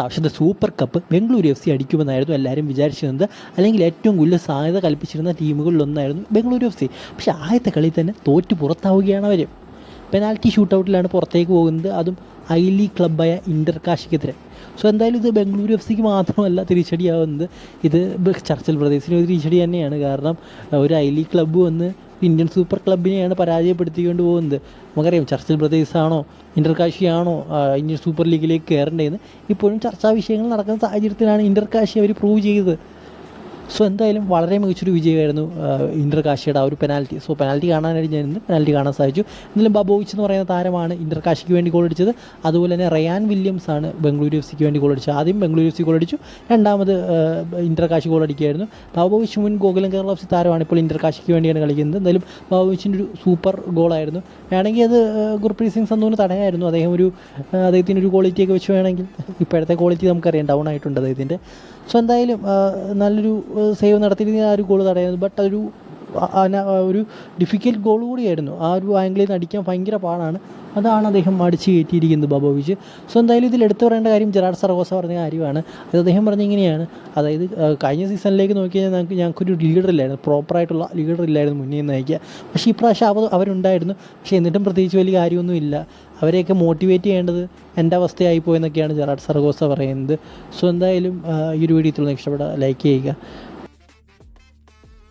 ഇപ്രാവശ്യത്തെ super cup Bengaluru F C അടിക്കുമെന്നായിരുന്നു എല്ലാവരും വിചാരിച്ചിരുന്നത്. അല്ലെങ്കിൽ ഏറ്റവും കൂടുതൽ സാധ്യത കൽപ്പിച്ചിരുന്ന ടീമുകളിലൊന്നായിരുന്നു ബംഗളൂരു എഫ് സി. പക്ഷേ ആദ്യത്തെ കളി തന്നെ തോറ്റ് പുറത്താവുകയാണ് അവർ പെനാൽറ്റി ഷൂട്ടൗട്ടിലാണ് പുറത്തേക്ക് പോകുന്നത്. അതും ഐ ലീഗ് ക്ലബ്ബായ ഇന്റർ കാശിക്കെതിരെ. സോ എന്തായാലും ഇത് ബംഗളൂരു എഫ് സിക്ക് മാത്രമല്ല തിരിച്ചടിയാവുന്നത്. ഇത് ചർച്ചിൽ ബ്രദേഴ്സിന് ഒരു തിരിച്ചടി തന്നെയാണ്. കാരണം ഒരു ഐ ലീഗ് ക്ലബ്ബ് വന്ന് ഇന്ത്യൻ സൂപ്പർ ക്ലബിനെയാണ് പരാജയപ്പെടുത്തിക്കൊണ്ട് പോകുന്നത്. നമുക്കറിയാം ചർച്ചിൽ ബ്രദേഴ്സാണോ ഇന്റർ കാശിയാണോ ആഹ് ഇന്ത്യൻ സൂപ്പർ ലീഗിലേക്ക് കയറേണ്ടതെന്ന് ഇപ്പോഴും ചർച്ചാ വിഷയങ്ങൾ നടക്കുന്ന സാഹചര്യത്തിലാണ് ഇന്റർ കാശി അവർ പ്രൂവ് ചെയ്തത്. സോ എന്തായാലും വളരെ മികച്ചൊരു വിജയമായിരുന്നു ഇന്റർ കാശിയുടെ ആ ഒരു പെനാൽറ്റി സോ പെനാൽറ്റി കാണാനായിട്ട് ഞാൻ ഇന്ന് പെനാൽറ്റി കാണാൻ സാധിച്ചു. എന്നാലും ബബോവിച്ച് എന്ന് പറയുന്ന താരമാണ് ഇന്റർ കാശിക്ക് വേണ്ടി ഗോൾ അടിച്ചത്. അതുപോലെ തന്നെ റയാൻ വില്യംസ് ആണ് ബംഗളൂരു എഫ് സിക്ക് വേണ്ടി ഗോൾ അടിച്ചത്. ആദ്യം ബംഗളൂരു എഫ് സി ഗോൾ അടിച്ചു. രണ്ടാമത് ഇന്റർ കാശി ഗോൾ അടിക്കുകയായിരുന്നു. ബാബോവിച്ച് മുൻ ഗോകുലം കേരള എഫ് സി താരമാണ് ഇപ്പോൾ ഇന്റർ കാശിക്ക് വേണ്ടിയാണ് കളിക്കുന്നത്. എന്തായാലും ബാബോവിച്ചിന്റെ ഒരു സൂപ്പർ ഗോളായിരുന്നു വേണമെങ്കിൽ അത് ഗുർപ്രീത് സിംഗ് സന്ധുവിന് തടയായിരുന്നു. അദ്ദേഹം ഒരു അദ്ദേഹത്തിന്റെ ഒരു ക്വാളിറ്റിയൊക്കെ വെച്ച് വേണമെങ്കിൽ ഇപ്പോഴത്തെ ക്വാളിറ്റി നമുക്കറിയാം. ഡൗൺ ആയിട്ടുണ്ട് അദ്ദേഹത്തിന്റെ സോ എന്തായാലും നല്ലൊരു സേവ് നടത്തിയിരുന്ന ആ ഒരു ഗോൾ തടയായിരുന്നു ബട്ട് അതൊരു ഒരു ഡിഫിക്കൽട്ട് ഗോൾ കൂടിയായിരുന്നു. ആ ഒരു ആംഗിളിൽ നിന്ന് അടിക്കാൻ ഭയങ്കര പാടാണ്. അതാണ് അദ്ദേഹം അടിച്ച് കയറ്റിയിരിക്കുന്നത് ബബോവിച്ച്. സോ എന്തായാലും ഇതിൽ എടുത്തു പറയേണ്ട കാര്യം ജെറാഡ് സർവോസ പറഞ്ഞ കാര്യമാണ്. അത് അദ്ദേഹം പറഞ്ഞ ഇങ്ങനെയാണ്. അതായത് കഴിഞ്ഞ സീസണിലേക്ക് നോക്കി കഴിഞ്ഞാൽ ഞങ്ങൾക്ക് ഞങ്ങൾക്കൊരു ലീഡർ ഇല്ലായിരുന്നു. പ്രോപ്പറായിട്ടുള്ള ലീഡർ ഇല്ലായിരുന്നു മുന്നേ നയിക്കുക. പക്ഷേ ഇപ്രാവശ്യം അവ അവരുണ്ടായിരുന്നു. പക്ഷേ എന്നിട്ടും പ്രത്യേകിച്ച് വലിയ കാര്യമൊന്നും ഇല്ല. അവരെയൊക്കെ മോട്ടിവേറ്റ് ചെയ്യേണ്ടത് എന്റെ അവസ്ഥയായിപ്പോയെന്നൊക്കെയാണ് ജെറാഡ് സർഗോസ പറയുന്നത്. സോ എന്തായാലും ഈ ഒരു വീഡിയോ ഇത്രയും ഇഷ്ടപ്പെടാം ലൈക്ക് ചെയ്യുക.